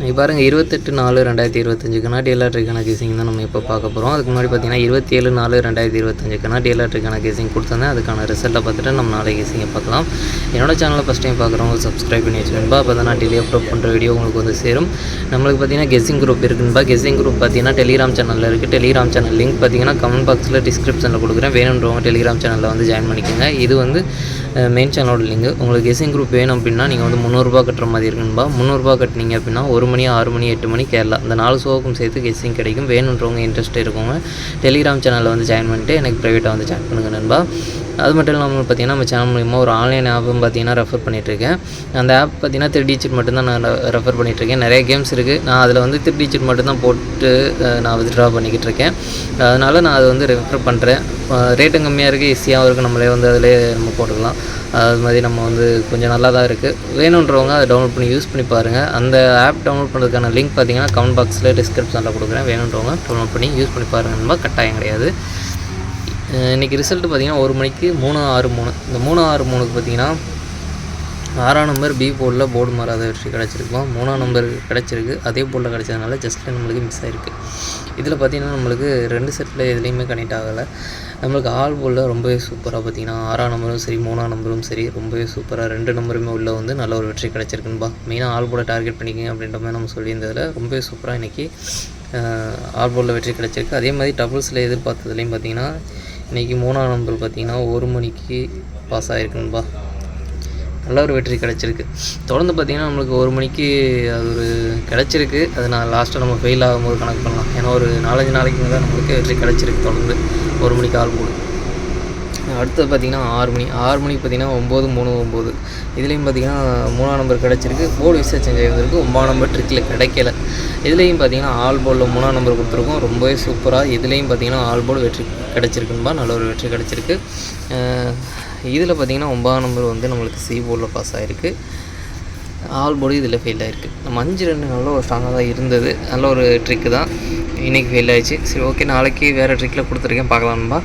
இப்போ பாருங்கள் இருபத்தெட்டு நாலு ரெண்டாயிரத்தி இருபத்தஞ்சுக்கான டிஎல்ஆர்ட்ரிக்கான கேசிங் தான் நம்ம இப்போ பார்க்க போகிறோம் அதுக்கு முன்னாடி பார்த்தீங்கன்னா இருபத்தி ஏழு நாலு ரெண்டாயிரத்தி இருபத்தஞ்சுக்கான டிஎல்ஆர்ட்ரிக்கான கேசிங் கொடுத்துருந்தேன். அதுக்கான ரிசல்ட்டை பார்த்துட்டு நம்ம நாளை கேசிங்கை பார்க்கலாம். என்னோட சேனலை ஃபஸ்ட் டைம் பார்க்குறவங்க சப்ஸ்கிரைப் பண்ணி வச்சுருந்தா அப்போ தான் நான் டெய்லி அப்லோட் பண்ணுற வீடியோ உங்களுக்கு வந்து சேரும். நம்மளுக்கு பார்த்தீங்கன்னா கெஸ்ஸிங் குரூப் இருக்குன்பா கெஸ்ஸிங் குரூப் பார்த்தீங்கன்னா டெலிகிராம் சேனலில் இருக்குது டெலிகிராம் சேனல் லிங்க் பார்த்தீங்கன்னா கமெண்ட் பாக்ஸில் டிஸ்கிரிப்ஷனில் கொடுக்குறேன். வேணுன்றவங்க டெலிகிராம் சேனலில் வந்து ஜாயின் பண்ணிக்கோங்க. இது வந்து மெயின் சேனலோட லிங்க் உங்களுக்கு கெஸ்ஸிங் குரூப் வேணும் அப்படின்னா நீங்கள் வந்து முந்நூறுரூபா கட்டுற மாதிரி இருக்குன்பா. முந்நூறுரூபா கட்டினீங்க அப்படின்னா ஒரு மணி ஆறு மணி எட்டு மணி கேரளா. இந்த நாலு ஷோவுக்கும் சேர்த்து கெஸ்ஸிங் கிடைக்கும். வேணுன்றவங்க இன்ட்ரெஸ்ட் இருக்கவங்க டெலிகிராம் சேனலில் வந்து ஜாயின் பண்ணிட்டு எனக்கு ப்ரைவேட்டாக வந்து ஜாயின் பண்ணுங்க நண்பா. அது மட்டும் இல்லாமல் பார்த்தீங்கன்னா நம்ம சேனல் மூலிமா ஒரு ஆன்லைன் ஆப்பும் பார்த்தீங்கன்னா ரெஃபர் பண்ணிகிட்ருக்கேன் அந்த ஆப் பார்த்தீங்கன்னா த்ரீ டிஜிட் மட்டும்தான் நான் ரெஃபர் பண்ணிகிட்ருக்கேன் நிறைய கேம்ஸ் இருக்குது நான் அதில் வந்து த்ரீ டிஜிட் மட்டும்தான் போட்டு நான் வித்ட்ரா பண்ணிக்கிட்டு இருக்கேன் அதனால் நான் அதை வந்து ரெஃபர் பண்ணுறேன் ரேட்டும் கம்மியாக இருக்குது ஈஸியாகவும் இருக்குது நம்மளே வந்து அதிலே நம்ம போட்டுக்கலாம். அது மாதிரி நம்ம வந்து கொஞ்சம் நல்லா தான் இருக்குது வேணுன்றவங்க அதை டவுன்லோட் பண்ணி யூஸ் பண்ணி பாருங்கள் அந்த ஆப் டவுன்லோட் பண்ணுறதுக்கான லிங்க் பார்த்தீங்கன்னா கமெண்ட் பாக்ஸில் டிஸ்கிரிப்ஷனில் கொடுக்குறேன். வேணுன்றவங்க டவுன்லோட் பண்ணி யூஸ் பண்ணி பாருங்கள் நம்ம கட்டாயம் கிடையாது. இன்றைக்கி ரிசல்ட்டு பார்த்திங்கன்னா பார்த்தீங்கன்னா ஒரு மணிக்கு மூணு ஆறு மூணு. இந்த மூணு ஆறு மூணுக்கு பார்த்தீங்கன்னா ஆறாம் நம்பர் பி போர்டில் போர்டு மாறாத வெற்றி கிடச்சிருக்கோம். மூணாம் நம்பர் கிடச்சிருக்கு. அதே போர்டில் கிடச்சதுனால ஜஸ்ட்டில் நம்மளுக்கு மிஸ் ஆயிருக்கு. இதில் பார்த்தீங்கன்னா நம்மளுக்கு ரெண்டு செட்டில் எதுலேயுமே கனெக்ட் ஆகலை. நம்மளுக்கு ஆல் போர்டில் ரொம்பவே சூப்பராக பார்த்தீங்கன்னா ஆறாம் நம்பரும் சரி மூணாம் நம்பரும் சரி ரொம்பவே சூப்பராக ரெண்டு நம்பருமே உள்ள வந்து நல்ல ஒரு வெற்றி கிடச்சிருக்குன்பா. மெயினாக ஆல் போர்டை டார்கெட் பண்ணிக்கங்க அப்படின்ற மாதிரி நம்ம சொல்லியிருந்ததில் ரொம்பவே சூப்பராக இன்றைக்கி ஆல் போர்டில் வெற்றி கிடச்சிருக்கு. அதே மாதிரி டபுள்ஸில் எதிர்பார்த்ததுலேயும் பார்த்தீங்கன்னா இன்றைக்கி மூணாம் நம்பர் பார்த்தீங்கன்னா ஒரு மணிக்கு பாஸ் ஆகிருக்குன்பா நல்ல ஒரு வெற்றி கிடச்சிருக்கு. தொடர்ந்து பார்த்திங்கன்னா நம்மளுக்கு ஒரு மணிக்கு அது ஒரு கிடச்சிருக்கு. அது நான் லாஸ்ட்டாக நம்ம ஃபெயில் ஆகும்போது கணக்கு பண்ணலாம். ஏன்னா ஒரு நாலஞ்சு நாளைக்கு தான் நம்மளுக்கு வெற்றி கிடச்சிருக்கு தொடர்ந்து. ஒரு மணிக்கு ஆள் போடு. அடுத்தது பார்த்திங்கன்னா ஆறு மணி ஆறு மணிக்கு பார்த்திங்கன்னா ஒம்பது மூணு ஒம்பது. இதுலேயும் பார்த்திங்கன்னா மூணாம் நம்பர் கிடச்சிருக்கு. போர்டு விசா சேஞ்ச் வந்திருக்கு ஒம்பதாம் நம்பர் ட்ரிக்கில் கிடைக்கல. இதுலேயும் பார்த்திங்கன்னா ஆல் போர்டில் மூணாம் நம்பர் கொடுத்துருக்கோம். ரொம்பவே சூப்பராக இதுலேயும் பார்த்திங்கன்னா ஆல் போர்டு வெற்றி கிடச்சிருக்குன்பா நல்ல ஒரு வெற்றி கிடச்சிருக்கு. இதில் பார்த்திங்கன்னா ஒம்பதாம் நம்பர் வந்து நம்மளுக்கு சி போர்டில் பாஸ் ஆகிருக்கு ஆல் பாடி இதில் ஃபெயில் ஆகிருக்கு நம்ம அஞ்சு ரெண்டு நல்ல ஒரு ஸ்ட்ராங்காக தான் இருந்தது. நல்ல ஒரு ட்ரிக்கு தான். இன்றைக்கி ஃபெயில் ஆயிடுச்சு. சரி ஓகே நாளைக்கு வேறு ட்ரிக்கில் கொடுத்துருக்கேன். பார்க்கலாம்பா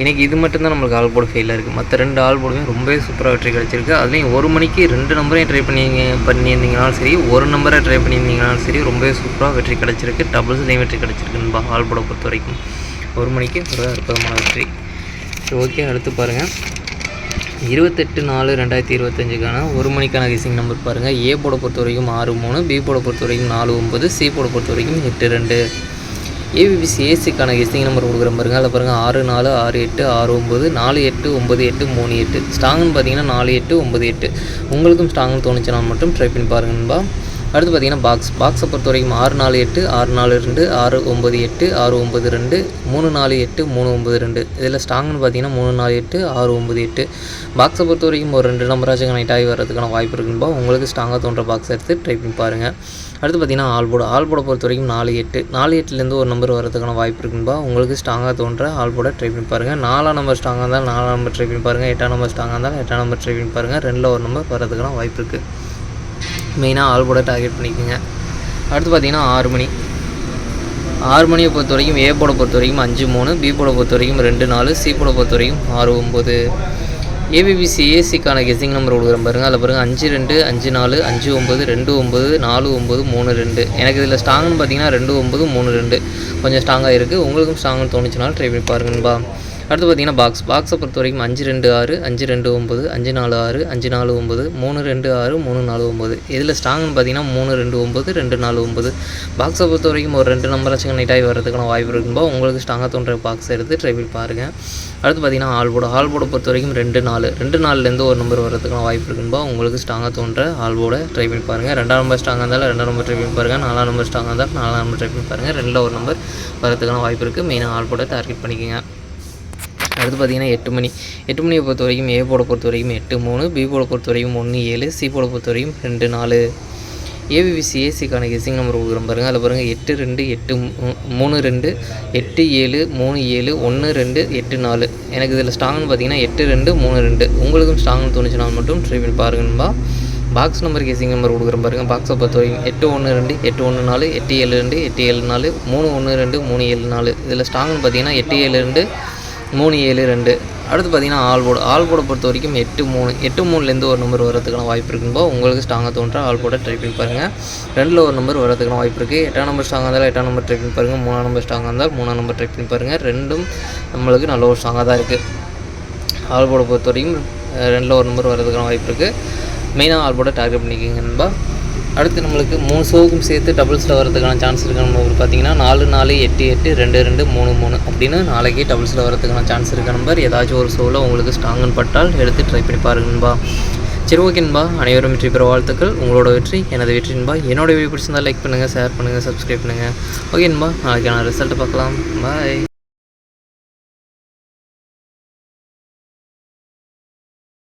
இன்றைக்கி இது மட்டும்தான் நம்மளுக்கு ஆல் போர்டு ஃபெயில் இருக்குது மற்ற ரெண்டு ஆல் போர்டுமே ரொம்பவே சூப்பராக வெற்றி கிடச்சிருக்கு. அதுலேயும் ஒரு மணிக்கு ரெண்டு நம்பரையும் ட்ரை பண்ணி பண்ணியிருந்தீங்கனாலும் சரி ஒரு நம்பரை ட்ரை பண்ணியிருந்தீங்கனாலும் சரி ரொம்பவே சூப்பராக வெற்றி கிடச்சிருக்கு. டபுள்ஸ்லேயும் வெற்றி கிடச்சிருக்குன்பா ஆல் போர்டை பொறுத்த வரைக்கும். ஒரு மணிக்கு ஒரு அற்புதமான வெற்றி. சரி ஓகே அடுத்து பாருங்கள் இருபத்தெட்டு நாலு ரெண்டாயிரத்தி இருபத்தஞ்சுக்கான ஒரு மணிக்கான கிசிங் நம்பர் பாருங்கள் ஏ போட பொறுத்த வரைக்கும் ஆறு மூணு பி போட பொறுத்த வரைக்கும் நாலு ஒம்பது சி போட பொறுத்த வரைக்கும் எட்டு ரெண்டு. ஏபிபிசி ஏசிக்கான கெஸ்டிங் நம்பர் கொடுக்குற பாருங்க. அதில் பாருங்கள் ஆறு நாலு ஆறு எட்டு ஆறு ஒம்பது நாலு எட்டு ஒம்பது எட்டு மூணு எட்டு. ஸ்ட்ராங்னு பார்த்தீங்கன்னா நாலு எட்டு ஒம்பது எட்டு. உங்களுக்கும் ஸ்ட்ராங்னு தோணுச்சுன்னா மட்டும் ட்ரை பண்ணி பாருங்கன்பா அடுத்து பார்த்தீங்கன்னா பாக்ஸ் பாக்ஸை பொறுத்த வரைக்கும் ஆறு நாலு எட்டு ஆறு நாலு ரெண்டு ஆறு ஒம்பது எட்டு ஆறு ஒம்பது ரெண்டு மூணு நாலு எட்டு மூணு ஒம்பது ரெண்டு. இதில் ஸ்ட்ராங்னு பார்த்தீங்கன்னா மூணு நாலு எட்டு ஆறு ஒம்பது எட்டு. பாக்ஸை பொறுத்த வரைக்கும் ஒரு ரெண்டு நம்பராச்சும் கனெக்ட் ஆகி வர்றதுக்கான வாய்ப்பு இருக்குன்பா உங்களுக்கு ஸ்ட்ராங்காக தோன்ற பாக்ஸ் எடுத்து ட்ரை பண்ணி பாருங்கள் அடுத்து பார்த்தீங்கன்னா ஆல்போர்டு ஆல்போர்டை பொறுத்த வரைக்கும் நாலு எட்டு. நாலு எட்டுலேருந்து ஒரு நம்பர் வரதுக்கான வாய்ப்பு இருக்குன்பா உங்களுக்கு ஸ்ட்ராங்காக தோன்ற ஆல்போர்டை ட்ரை பண்ணி பாருங்கள் நாலாம் நம்பர் ஸ்ட்ராங்காக இருந்தால் நாலாம் நம்பர் ட்ரை பண்ணி பாருங்கள் எட்டாம் நம்பர் ஸ்ட்ராங்காக இருந்தால் எட்டாம் நம்பர் ட்ரை பண்ணி பாருங்கள் ரெண்டில் ஒரு நம்பர் வரதுக்கான வாய்ப்பு இருக்குது மெயினாக ஆல்போர்டை டார்கெட் பண்ணிக்கோங்க. அடுத்து பார்த்தீங்கன்னா ஆறு மணி. ஆறு மணியை பொறுத்த வரைக்கும் ஏ போட பொறுத்த வரைக்கும் அஞ்சு மூணு பி போட பொறுத்த வரைக்கும் ரெண்டு நாலு சி போட பொறுத்த வரைக்கும் ஆறு ஒம்பது ஏபிபிசி ஏசிக்கான கெஸிங் நம்பர் கொடுக்குறேன் பாருங்கள் அதில் பாருங்கள் அஞ்சு ரெண்டு அஞ்சு நாலு அஞ்சு ஒம்பது ரெண்டு ஒம்பது நாலு ஒம்பது மூணு ரெண்டு. எனக்கு இதில் ஸ்ட்ராங்னு பார்த்தீங்கன்னா ரெண்டு ஒம்பது மூணு ரெண்டு. கொஞ்சம் ஸ்ட்ராங்காக இருக்குது உங்களுக்கும் ஸ்ட்ராங்னு தோணுச்சுனாலும் ட்ரை பண்ணி பாருங்கன்பா அடுத்து பார்த்தீங்கன்னா பாக்ஸ் பாக்ஸை பொறுத்த வரைக்கும் அஞ்சு ரெண்டு ஆறு அஞ்சு ரெண்டு ஒம்பது அஞ்சு நாலு ஆறு அஞ்சு நாலு ஒம்பது மூணு ரெண்டு ஆறு மூணு நாலு ஒம்பது இதில் ஸ்ட்ராங்னு பார்த்தீங்கன்னா மூணு ரெண்டு ஒம்பது ரெண்டு நாலு ஒம்பது பாக்ஸை பொறுத்த வரைக்கும் ஒரு ரெண்டு நம்பராச்சும் கனெக்ட் ஆகி வரதுக்கான வாய்ப்பு இருக்கும்போது உங்களுக்கு ஸ்ட்ராங்காக தோன்ற பாக்ஸ் எடுத்து ட்ரை பண்ணி பாருங்கள் அடுத்து பார்த்தீங்கன்னா ஆல் போர்டு போர்டை பொறுத்த வரைக்கும் ரெண்டு நாலு. ரெண்டு நாலுலேருந்து ஒரு நம்பர் வரதுக்கான வாய்ப்பு இருக்கும்போது உங்களுக்கு ஸ்ட்ராங்காக தோன்ற ஆல் போர்டை ட்ரை பண்ணி பாருங்கள் ரெண்டாம் நம்பர் ஸ்ட்ராங்காக இருந்தாலும் ரெண்டாம் நம்பர் ட்ரை பண்ணி பாருங்கள் நாலாம் நம்பர் ஸ்ட்ராங்காக இருந்தாலும் நாலாம் நம்பர் ட்ரை பண்ணி பாருங்கள் ரெண்டில் ஒரு நம்பர் வரதுக்கான வாய்ப்பு இருக்குது மெயினாக ஆல் போர்டை டார்கெட் பண்ணிக்கோங்க. அடுத்து பார்த்தீங்கன்னா எட்டு மணி. எட்டு மணியை பொறுத்த வரைக்கும் ஏ போட பொறுத்த வரைக்கும் எட்டு மூணு பி போட பொறுத்த வரைக்கும் ஒன்று ஏழு சி போட பொறுத்த வரைக்கும் ரெண்டு நாலு. ஏபிபிசி ஏசிக்கான கெஸ்ஸிங் நம்பர் கொடுக்குறோம் பாருங்கள் அதில் பாருங்கள் எட்டு ரெண்டு எட்டு மூ- மூணு ரெண்டு எட்டு ஏழு மூணு ஏழு ஒன்று ரெண்டு எட்டு நாலு. எனக்கு இதில் ஸ்ட்ராங்னு பார்த்தீங்கன்னா எட்டு ரெண்டு மூணு ரெண்டு. உங்களுக்கும் ஸ்ட்ராங்னு தோணுச்சுனால் மட்டும் ட்ரை பண்ணி பாருங்கன்பா பாக்ஸ் நம்பர் கேசிங் நம்பர் கொடுக்குறோம் பாருங்கள் பாக்ஸை பொறுத்த வரைக்கும் எட்டு ஒன்று ரெண்டு எட்டு ஒன்று நாலு எட்டு ஏழு ரெண்டு எட்டு ஏழு நாலு மூணு ஒன்று ரெண்டு மூணு ஏழு நாலு. இதில் ஸ்ட்ராங்னு பார்த்தீங்கன்னா எட்டு ஏழு ரெண்டு மூணு ஏழு ரெண்டு. அடுத்து பார்த்தீங்கன்னா ஆல் போர்டு ஆல் போர்டை பொறுத்த வரைக்கும் எட்டு மூணு எட்டு மூணுலேருந்து ஒரு நம்பர் வரதுக்கான வாய்ப்பு இருக்குன்போ உங்களுக்கு ஸ்ட்ராங்காக தோன்றால் ஆல் போர்டை ட்ரை பண்ணி பாருங்கள் ரெண்டில் ஒரு நம்பர் வரதுக்கான வாய்ப்பு இருக்குது எட்டாம் நம்பர் ஸ்ட்ராங்காக இருந்தாலும் எட்டாம் நம்பர் ட்ரை பண்ணி பாருங்கள் மூணாம் நம்பர் ஸ்ட்ராங்காக இருந்தால் மூணாம் நம்பர் ட்ரை பண்ணி பாருங்கள் ரெண்டும் நம்மளுக்கு நல்ல ஒரு ஸ்ட்ராங்காக தான் இருக்குது ஆல் போர்டை பொறுத்த வரைக்கும் ரெண்டில் ஒரு நம்பர் வரதுக்கான வாய்ப்பு இருக்குது மெயினாக ஆல் போர்டை டார்கெட் பண்ணிக்கோங்க நண்பா. அடுத்து நம்மளுக்கு மூணு ஷோவுக்கும் சேர்த்து டபுள்ஸில் வரதுக்கான சான்ஸ் இருக்கு. நம்ம பார்த்தீங்கன்னா நாலு நாலு எட்டு எட்டு ரெண்டு ரெண்டு மூணு மூணு அப்படின்னு நாளைக்கு டபுள்ஸில் வரதுக்கான சான்ஸ் இருக்க நம்பர் ஏதாச்சும் ஒரு ஷோவில் உங்களுக்கு ஸ்ட்ராங்குன்னு பட்டால் எடுத்து ட்ரை பண்ணி பாருங்கன்பா சரி ஓகேன்பா அனைவரும் வெற்றி பெற வாழ்த்துக்கள். உங்களோட வெற்றி எனது வெற்றின்பா என்னோட வீடியோ பிடிச்சிருந்தா லைக் பண்ணுங்கள் ஷேர் பண்ணுங்கள் சப்ஸ்கிரைப் பண்ணுங்கள் ஓகேன்பா நாளைக்கான ரிசல்ட்டை பார்க்கலாம். பாய்